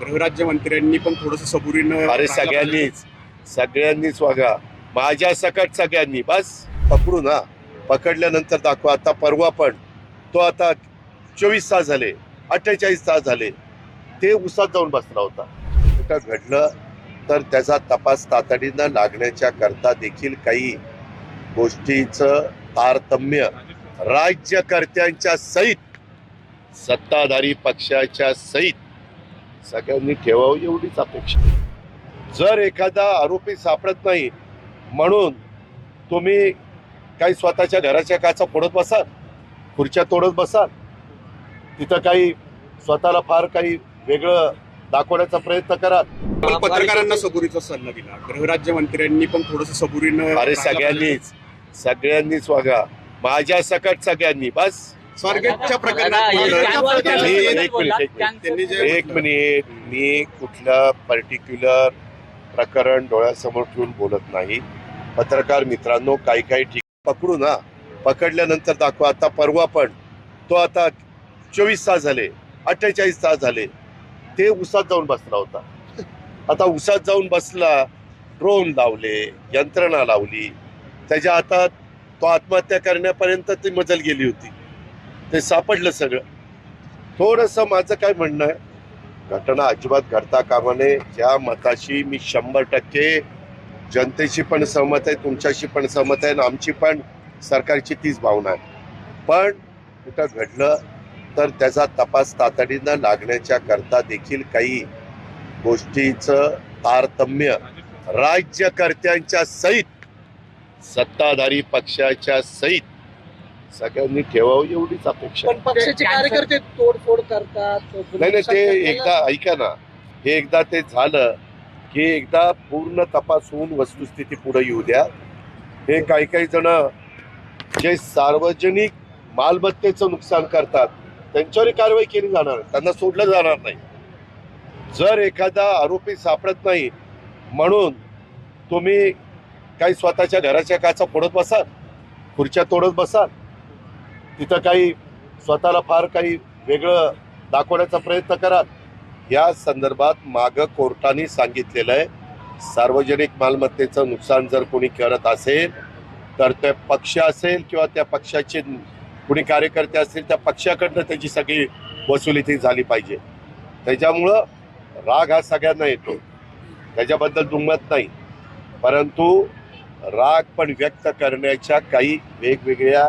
गृहराज्यमंत्र्यांनी पण थोडस सबुरीनं अरे सगळ्यांनीच सगळ्यांनीच वागा. माझ्या सकट सगळ्यांनी बस. पकडू ना. पकडल्यानंतर दाखवा. आता परवा पण तो आता चोवीस तास झाले अठ्ठेचाळीस तास झाले ते उसात जाऊन बसला होता. कुठं घडलं तर त्याचा तपास तातडीनं लागण्याच्या करता देखील काही गोष्टीचं तारतम्य राज्यकर्त्यांच्या सहित सत्ताधारी पक्षाच्या सहित सगळ्यांनी ठेवावं एवढीच अपेक्षा जर एखादा आरोपी सापडत नाही म्हणून तुम्ही काही स्वतःच्या घराच्या काचा फोडत बसाल खुर्च्या तोडत बसाल तिथं काही स्वतःला फार काही वेगळं दाखवण्याचा प्रयत्न पण पत्रकारांना सबुरीचा सल्ला दिला. गृहराज्यमंत्र्यांनी पण थोडस सबुरीनं अरे सगळ्यांनीच सगळ्यांनीच वागा. माझ्या सकट सगळ्यांनी बस. स्वारगेटच्या प्रकरणात एक मिनिट मी कुठलं पर्टिक्युलर प्रकरण डोळ्यासमोर ठेवून बोलत नाही. पत्रकार मित्रांनो काही काही ठीक पकडू ना. पकडल्यानंतर दाखवा. आता परवा पण तो आता चोवीस तास झाले अठ्ठेचाळीस तास झाले. ते उसात जाऊन बसला होता. आता उसात जाऊन बसला ड्रोन लावले यंत्रणा लावली. त्याच्या हातात तो आत्महत्या करण्यापर्यंत ती मजल गेली होती. ते सापडलं सगळं. थोडंसं माझं काय म्हणणं आहे घटना अजिबात घडता कामा नये. ज्या मताशी मी शंभर टक्के जनतेशी पण सहमत आहे तुमच्याशी पण सहमत आहे आणि आमची पण सरकारची तीच भावना आहे. पण कुठं घडलं तर त्याचा तपास तातडीनं लागण्याच्या करता देखील काही गोष्टीचं तारतम्य राज्यकर्त्यांच्या सहित सत्ताधारी पक्षाच्या सहित सगळ्यांनी ठेवावं एवढीच अपेक्षा. पण पक्षाचे कार्यकर्ते तोडफोड करतात नाही नाही ते एकदा ऐका ना. हे एकदा ते झालं की एकदा पूर्ण तपास होऊन वस्तुस्थिती पुढे येऊ द्या. हे काही काही जण जे सार्वजनिक मालमत्तेचं नुकसान करतात त्यांच्यावर कारवाई केली जाणार त्यांना सोडलं जाणार नाही. जर एखादा आरोपी सापडत नाही म्हणून तुम्ही काही स्वतःच्या घराच्या काचा फोडत बसाल खुर्च्या तोडत बसाल तिथं काही स्वतःला फार काही वेगळं दाखवण्याचा प्रयत्न कराल. या संदर्भात माग कोर्टाने सांगितलेलं आहे. सार्वजनिक मालमत्तेचं नुकसान जर कोणी करत असेल तर ते पक्ष असेल किंवा त्या पक्षाचे कोणी कार्यकर्ते असतील त्या पक्षाकडनं त्याची सगळी वसुली ती झाली पाहिजे. त्याच्यामुळं राग हा सगळ्यांना येतो. त्याच्याबद्दल दुमत नाही. परंतु राग पण व्यक्त करण्याच्या काही वेगवेगळ्या